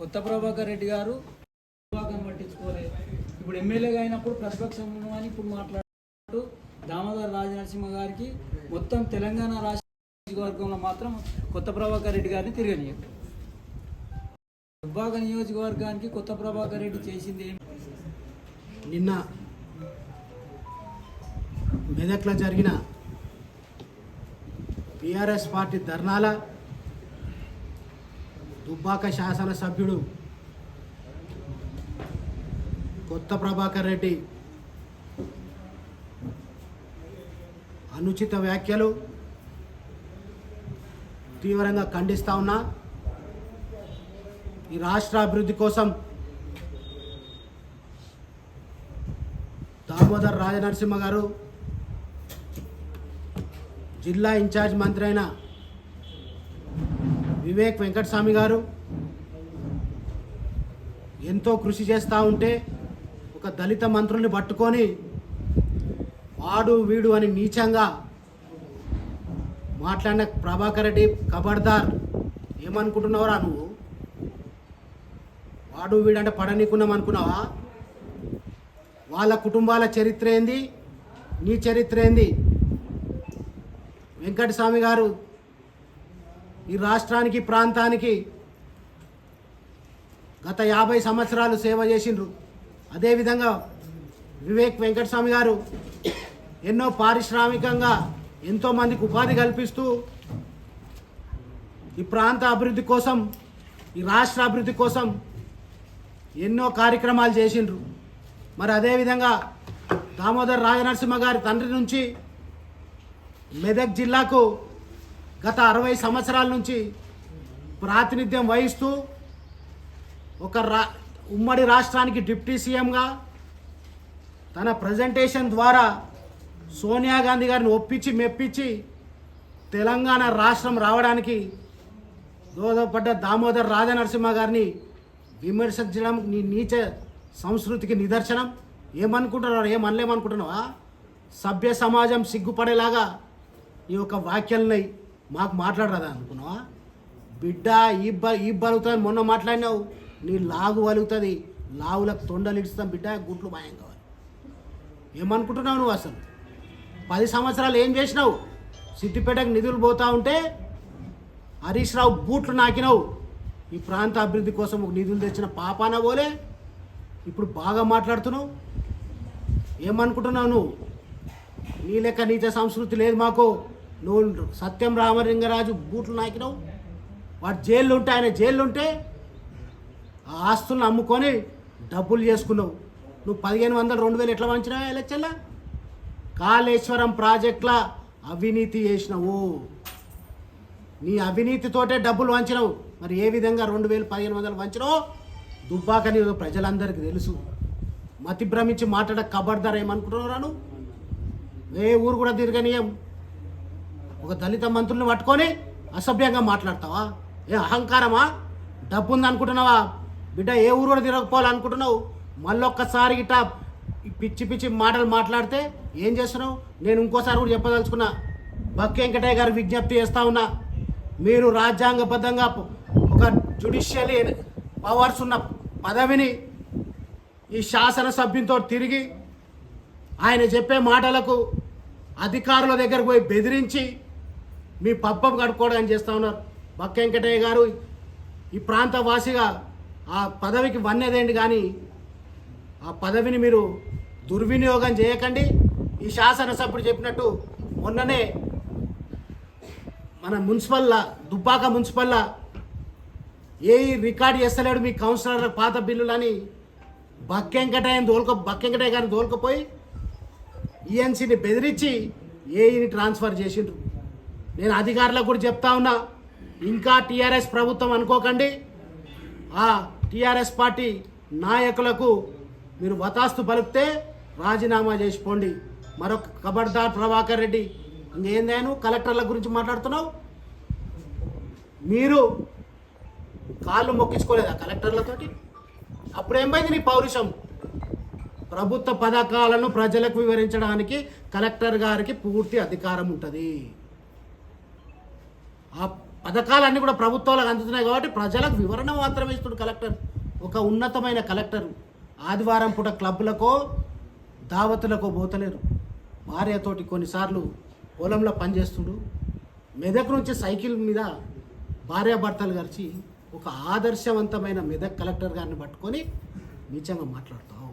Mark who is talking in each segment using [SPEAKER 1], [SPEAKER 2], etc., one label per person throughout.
[SPEAKER 1] కొత్త ప్రభాకర్ రెడ్డి గారు విభాగం పట్టించుకోలే. ఇప్పుడు ఎమ్మెల్యేగా అయినప్పుడు ప్రతిపక్షం అని ఇప్పుడు మాట్లాడుతూ దామోదర్ రాజనరసింహ గారికి మొత్తం తెలంగాణ రాష్ట్ర నియోజకవర్గంలో మాత్రం కొత్త ప్రభాకర్ రెడ్డి గారిని తిరగనియదు దుబ్బాక నియోజకవర్గానికి కొత్త ప్రభాకర్ రెడ్డి చేసింది ఏం?
[SPEAKER 2] నిన్న మెదక్లో జరిగిన టిఆర్ఎస్ పార్టీ ధర్నాల దుబ్బాక శాసనసభ్యుడు కొత్త ప్రభాకర్ రెడ్డి. అనుచిత వ్యాఖ్యలు తీవ్రంగా ఖండిస్తా ఉన్నా. ఈ రాష్ట్ర అభివృద్ధి కోసం దామోదర్ రాజనరసింహ గారు జిల్లా ఇన్ఛార్జ్ మంత్రి అయిన వివేక్ వెంకటస్వామి గారు ఎంతో కృషి చేస్తూ ఉంటే ఒక దళిత మంత్రుల్ని పట్టుకొని వాడు వీడు అని నీచంగా మాట్లాడిన ప్రభాకర్ రెడ్డి కబర్దార్ ఏమనుకుంటున్నావురా నువ్వు? వాడు వీడంటే పడనీకున్నాం అనుకున్నావా? వాళ్ళ కుటుంబాల చరిత్ర ఏంది? నీ చరిత్ర ఏంది? వెంకటస్వామి గారు ఈ రాష్ట్రానికి ప్రాంతానికి గత యాభై సంవత్సరాలు సేవ చేసిండ్రు. అదేవిధంగా వివేక్ వెంకటస్వామి గారు ఎన్నో పారిశ్రామికంగా ఎంతో మందికి ఉపాధి కల్పిస్తూ ఈ ప్రాంత అభివృద్ధి కోసం ఈ రాష్ట్ర అభివృద్ధి కోసం ఎన్నో కార్యక్రమాలు చేసిండ్రు. మరి అదేవిధంగా దామోదర్ రాజనరసింహ గారి తండ్రి నుంచి మెదక్ జిల్లాకు గత అరవై సంవత్సరాల నుంచి ప్రాతినిధ్యం వహిస్తూ ఒక రా ఉమ్మడి రాష్ట్రానికి డిప్యూటీ సీఎంగా తన ప్రజెంటేషన్ ద్వారా సోనియా గాంధీ గారిని ఒప్పించి మెప్పించి తెలంగాణ రాష్ట్రం రావడానికి దోహదపడ్డ దామోదర్ రాజనరసింహ గారిని విమర్శించడం నీ నీచ సంస్కృతికి నిదర్శనం. ఏమనుకుంటున్నారు ఏమనలేమనుకుంటున్నావా? సభ్య సమాజం సిగ్గుపడేలాగా ఈ యొక్క వ్యాఖ్యలని మాకు మాట్లాడరాదా అనుకున్నావా? బిడ్డ ఈ బ ఈ బలుగుతుంది మొన్న మాట్లాడినావు. నీ లాగు వలుగుతుంది. లావులకు తొండలు ఇడుస్తాం బిడ్డ గుట్లు భయం కావాలి. ఏమనుకుంటున్నావు నువ్వు అసలు? పది సంవత్సరాలు ఏం చేసినావు? సిద్దిపేటకు నిధులు పోతా ఉంటే హరీష్ రావు బూట్లు నాకినావు. ఈ ప్రాంత అభివృద్ధి కోసం ఒక నిధులు తెచ్చిన పాపాన పోలే. ఇప్పుడు బాగా మాట్లాడుతున్నావు. ఏమనుకుంటున్నావు నువ్వు? నీ లెక్క నీచ సంస్కృతి లేదు మాకు. నువ్వు సత్యం రామలింగరాజు బూట్లు నాకినావు. వాడు జైల్లో ఉంటే ఆయన జైల్లో ఉంటే ఆ ఆస్తులను అమ్ముకొని డబ్బులు చేసుకున్నావు. నువ్వు పదిహేను వందలు రెండు వేలు ఎట్లా వంచినావు ఎలక్షన్లా? కాళేశ్వరం ప్రాజెక్టుల అవినీతి చేసినావు. నీ అవినీతితోటే డబ్బులు వంచినావు మరి ఏ విధంగా రెండు వేలు పదిహేను వందలు వంచినావు దుబ్బాకని ప్రజలందరికీ తెలుసు. మతి భ్రమించి మాట్లాడ కబడ్దార్ ఏమనుకుంటున్నాను ఏ ఊరు కూడా తిరగనీయం. ఒక దళిత మంత్రుల్ని పట్టుకొని అసభ్యంగా మాట్లాడతావా? ఏ అహంకారమా? డబ్బు ఉంది అనుకుంటున్నావా? బిడ్డ ఏ ఊరు కూడా తిరగకపోవాలనుకుంటున్నావు మళ్ళొక్కసారి ఇట్లా ఈ పిచ్చి పిచ్చి మాటలు మాట్లాడితే ఏం చేస్తున్నావు? నేను ఇంకోసారి కూడా చెప్పదలుచుకున్నా. బక్ వెంకటయ్య గారు విజ్ఞప్తి చేస్తా ఉన్నా. మీరు రాజ్యాంగబద్ధంగా ఒక జుడిషియలీ పవర్స్ ఉన్న పదవిని ఈ శాసనసభ్యునితో తిరిగి ఆయన చెప్పే మాటలకు అధికారుల దగ్గరకు పోయి బెదిరించి మీ పబ్బం కడుక్కోవడానికి చేస్తూ ఉన్నారు. బక్క వెంకటయ్య గారు ఈ ప్రాంత వాసిగా ఆ పదవికి వన్నేదేంటి కానీ ఆ పదవిని మీరు దుర్వినియోగం చేయకండి. ఈ శాసనసభ్యుడు చెప్పినట్టు మొన్ననే మన మున్సిపల్లా దుబ్బాక మున్సిపల్లా ఏ రికార్డ్ చేస్తలేడు మీ కౌన్సిలర్ పాత బిల్లులని. బక్కెంకటయ్యని దోలుకో బక్కెంకటయ్య గారిని దోలుకపోయి ఈఎన్సీని బెదిరించి ఏఈని ట్రాన్స్ఫర్ చేసిండ్రు. నేను అధికారులకు కూడా చెప్తా ఉన్నా ఇంకా టీఆర్ఎస్ ప్రభుత్వం అనుకోకండి. ఆ టీఆర్ఎస్ పార్టీ నాయకులకు మీరు వతాస్తు పలిపితే రాజీనామా చేసిపోండి. మరొక కబడ్దార్ ప్రభాకర్ రెడ్డి ఇంకేందాను కలెక్టర్ల గురించి మాట్లాడుతున్నావు? మీరు కాళ్ళు మొక్కించుకోలేదా కలెక్టర్లతోటి? అప్పుడేమైంది నీ పౌరుషం? ప్రభుత్వ పథకాలను ప్రజలకు వివరించడానికి కలెక్టర్ గారికి పూర్తి అధికారం ఉంటుంది. ఆ పథకాలన్నీ కూడా ప్రభుత్వాలకు అందుతున్నాయి కాబట్టి ప్రజలకు వివరణ మాత్రమే ఇస్తుడు కలెక్టర్. ఒక ఉన్నతమైన కలెక్టర్ ఆదివారం పూట క్లబ్లకో దావతులకో పోతలేరు. భార్యతోటి కొన్నిసార్లు పొలంలో పనిచేస్తుడు. మెదక్ నుంచి సైకిల్ మీద భార్యాభర్తలు కలిసి ఒక ఆదర్శవంతమైన మెదక్ కలెక్టర్ గారిని పట్టుకొని నీచంగా మాట్లాడతావు.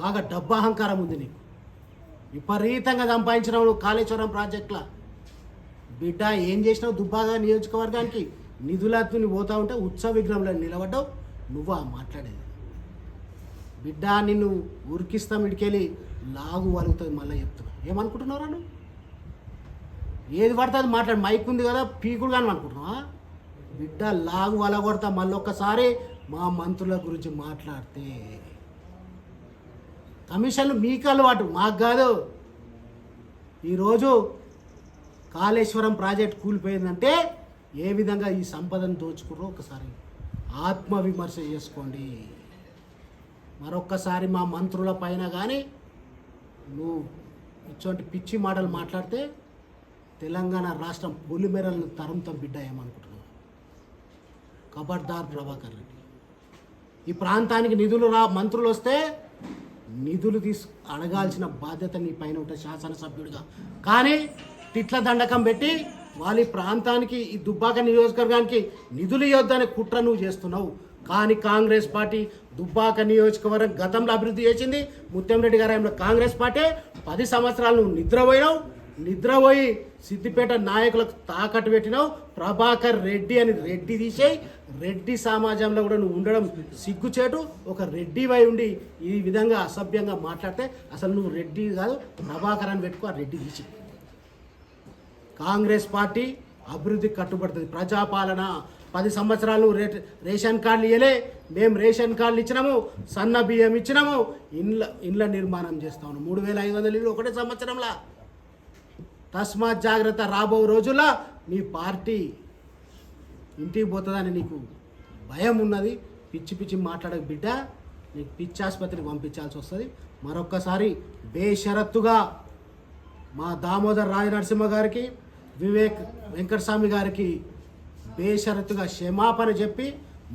[SPEAKER 2] బాగా డబ్బు అహంకారం ఉంది నీకు. విపరీతంగా సంపాదించిన నువ్వు కాళేశ్వరం ప్రాజెక్టులో బిడ్డ ఏం చేసినావు? దుబ్బాగా నియోజకవర్గానికి నిధులతోని పోతా ఉంటే ఉత్సవ విగ్రహంలో నిలబడ్డావు. నువ్వా మాట్లాడేది. బిడ్డ నిన్ను ఉరికిస్తాం ఇడికెళ్ళి లాగు వలుగుతుంది మళ్ళీ చెప్తున్నా. ఏమనుకుంటున్నారా నువ్వు? ఏది పడుతుంది మాట్లాడు. మైక్ ఉంది కదా పీకుడు కానీ అనుకుంటున్నావా? బిడ్డ లాగు వలగొడతా మళ్ళీ ఒక్కసారి మా మంత్రుల గురించి మాట్లాడితే. కమిషన్లు మీకు అలవాటు మాకు కాదు. ఈరోజు కాళేశ్వరం ప్రాజెక్ట్ కూలిపోయిందంటే ఏ విధంగా ఈ సంపదను దోచుకుర్రో ఒకసారి ఆత్మవిమర్శ చేసుకోండి. మరొక్కసారి మా మంత్రుల పైన కానీ నువ్వు ఇటువంటి పిచ్చి మాటలు మాట్లాడితే తెలంగాణ రాష్ట్రం పొలిమెరలను తరంతం బిడ్డ ఏమనుకుంటున్నావు? ఖబర్దార్ ప్రభాకర్ రెడ్డి. ఈ ప్రాంతానికి నిధులు రా మంత్రులు వస్తే నిధులు తీసు అడగాల్సిన బాధ్యత నీ పైన ఉంటే శాసనసభ్యుడిగా. కానీ తిట్ల దండకం పెట్టి వాళ్ళ ప్రాంతానికి ఈ దుబ్బాక నియోజకవర్గానికి నిధులు ఇవ్వద్దనే కుట్ర నువ్వు చేస్తున్నావు. కానీ కాంగ్రెస్ పార్టీ దుబ్బాక నియోజకవర్గం గతంలో అభివృద్ధి చేసింది. ముత్యంరెడ్డి గారు కాంగ్రెస్ పార్టీ పది సంవత్సరాలు నువ్వు నిద్రపోయినావు. నిద్రపోయి సిద్దిపేట నాయకులకు తాకట్టు పెట్టినావు. ప్రభాకర్ రెడ్డి అని రెడ్డి తీసేయి. రెడ్డి సమాజంలో కూడా నువ్వు ఉండడం సిగ్గుచేటు. ఒక రెడ్డి వై ఉండి ఈ విధంగా అసభ్యంగా మాట్లాడితే అసలు నువ్వు రెడ్డి కాదు ప్రభాకర్ అని పెట్టుకో ఆ రెడ్డి తీసేయి. కాంగ్రెస్ పార్టీ అభివృద్ధికి కట్టుబడుతుంది. ప్రజాపాలన పది సంవత్సరాలు రే రేషన్ కార్డులు ఇవ్వలే మేము రేషన్ కార్డులు ఇచ్చినాము సన్న బియ్యం ఇచ్చినాము ఇండ్ల ఇండ్ల నిర్మాణం చేస్తాము మూడు వేల ఐదు వందల ఇల్లు ఒకటే సంవత్సరంలో. తస్మాత్ జాగ్రత్త రాబో రోజుల్లో నీ పార్టీ ఇంటికి పోతుందని నీకు భయం ఉన్నది. పిచ్చి పిచ్చి మాట్లాడక బిడ్డ. నీకు పిచ్చి ఆసుపత్రికి పంపించాల్సి వస్తుంది. మరొక్కసారి బేషరత్తుగా మా దామోదర్ రాజ నరసింహ గారికి వివేక్ వెంకటస్వామి గారికి బేషరత్తుగా క్షమాపణ చెప్పి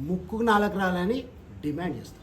[SPEAKER 2] ముక్కుకు నాలుగు రాలని డిమాండ్ చేస్తాం.